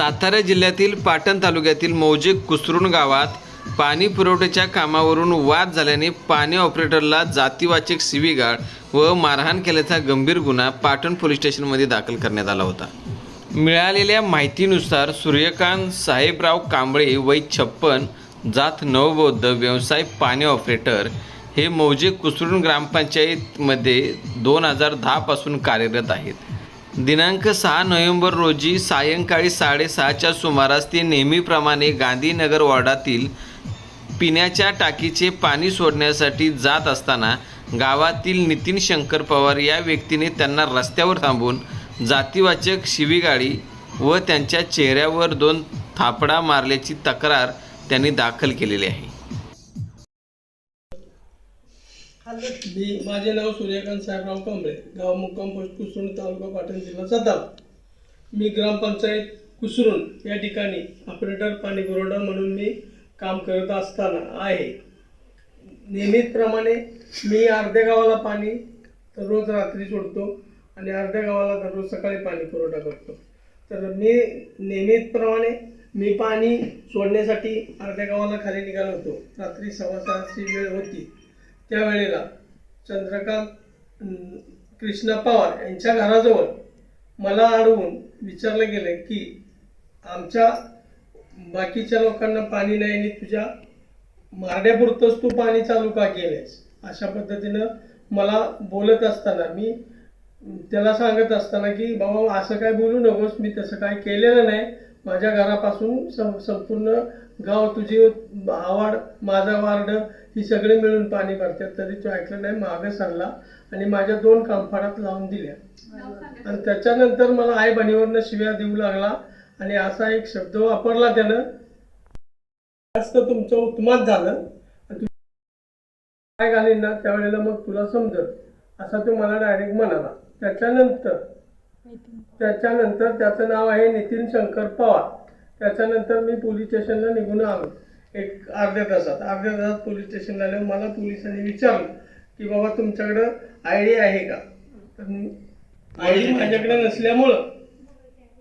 सातारा जिल्ह्यातील पाटण तालुक्यातील मौजे कुसरून गावात पाणी पुरवठ्याच्या कामावरून वाद झाल्याने पाणी ऑपरेटरला जातीवाचक शिवीगाळ व मारहाण केल्याचा गंभीर गुन्हा पाटण पोलीस स्टेशनमध्ये दाखल करण्यात आला होता. मिळालेल्या माहितीनुसार सूर्यकांत साहेबराव कांबळे वय छप्पन जात नवबौद्ध व्यवसाय पाणी ऑपरेटर हे मौजे कुसरून ग्रामपंचायतमध्ये दोन हजार दहापासून कार्यरत आहेत. दिनांक सहा नोव्हेंबर रोजी सायंकाळी साडेसहाच्या सुमारास ते नेहमीप्रमाणे गांधीनगर वॉर्डातील पिण्याच्या टाकीचे पाणी सोडण्यासाठी जात असताना गावातील नितीन शंकर पवार या व्यक्तीने त्यांना रस्त्यावर थांबून जातीवाचक शिवीगाळी व त्यांच्या चेहऱ्यावर दोन थापडा मारल्याची तक्रार त्यांनी दाखल केलेली आहे. मी माझे नाव सूर्यकांत साहेबराव कांबळे गाव मुक्काम पोस्ट कुसरून तालुका पाटण जिल्हा सातारा मी ग्रामपंचायत कुसरून या ठिकाणी ऑपरेटर पाणी पुरवठा म्हणून मी काम करत असताना आहे. नियमितप्रमाणे मी अर्ध्या गावाला पाणी दररोज रात्री सोडतो आणि अर्ध्या गावाला दररोज सकाळी पाणी पुरवठा करतो. तर मी नियमितप्रमाणे मी पाणी सोडण्यासाठी अर्ध्या गावाला खाली निघालो होतो. रात्री सव्वा सहाची वेळ होती. त्यावेळेला चंद्रकांत कृष्णा पवार यांच्या घराजवळ मला अडवून विचारलं गेलं की आमच्या बाकीच्या लोकांना पाणी नाही आणि तुझ्या मारण्यापुरतंच तू पाणी चालू का केलंयस? अशा पद्धतीनं मला बोलत असताना मी त्याला सांगत असताना की बाबा असं काय बोलू नकोस मी तसं काय केलेलं नाही माझ्या घरापासून संपूर्ण गाव तुझी आवाड माझा वार्ड ही सगळे मिळून पाणी भरतात. तरी तो ऐकलं नाही मागे सरला आणि माझ्या दोन कामफाडात लावून दिल्या. आणि त्याच्यानंतर मला आई बहिणीवरनं शिव्या देऊ लागला आणि असा एक शब्द वापरला त्यानं. जास्त तुमचं उत्मात झालं काय घालीन ना त्यावेळेला मग तुला समजत असा तो मला डायरेक्ट म्हणाला. त्याच्यानंतर त्याच्यानंतर त्याचं नाव आहे नितीन शंकर पवार. त्याच्यानंतर मी पोलीस स्टेशनला निघून आलो. एक अर्ध्या तासात. अर्ध्या तासात पोलीस स्टेशनला आल्यावर मला पोलिसांनी विचारलं की बाबा तुमच्याकडं आय डी आहे का? तर आय डी माझ्याकडे नसल्यामुळं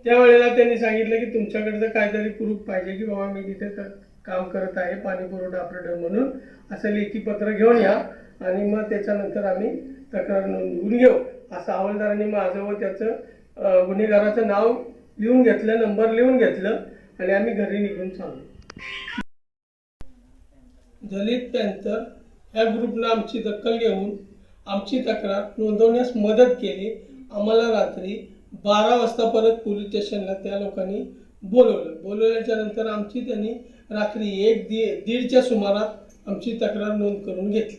त्यावेळेला त्यांनी सांगितलं की तुमच्याकडचं काहीतरी प्रूफ पाहिजे की बाबा मी तिथे क- काम करत आहे पाणी पुरवठा ऑपरेटर म्हणून. असं लेखी पत्र घेऊन या आणि मग त्याच्यानंतर आम्ही तक्रार नोंदवून घेऊ. असं हवालदारांनी माझं व त्याचं गुन्हेगाराचं नाव लिहून घेतलं नंबर लिहून घेतलं आणि आम्ही घरी निघून चाललो. दलित पॅन्थर ह्या ग्रुपनं आमची दखल घेऊन आमची तक्रार नोंदवण्यास मदत केली. आम्हाला रात्री बारा वाजता परत पोलीस स्टेशनला त्या लोकांनी बोलवलं. बोलवल्याच्या नंतर आमची त्यांनी रात्री एक दि दीडच्या सुमारात आमची तक्रार नोंद करून घेतली.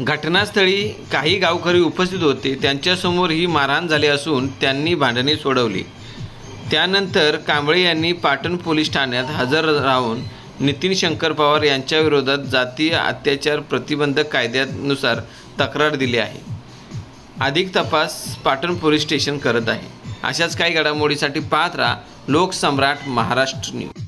घटनास्थळी काही गावकरी उपस्थित होते. त्यांच्यासमोर ही मारहाण झाली असून त्यांनी भांडणे सोडवली. त्यानंतर कांबळे यांनी पाटण पोलीस ठाण्यात हजर राहून नितीन शंकर पवार यांच्याविरोधात जातीय अत्याचार प्रतिबंधक कायद्यानुसार तक्रार दिली आहे. अधिक तपास पाटण पोलीस स्टेशन करत आहे. अशाच काही घडामोडीसाठी पाहत राहा लोकसम्राट महाराष्ट्र न्यूज.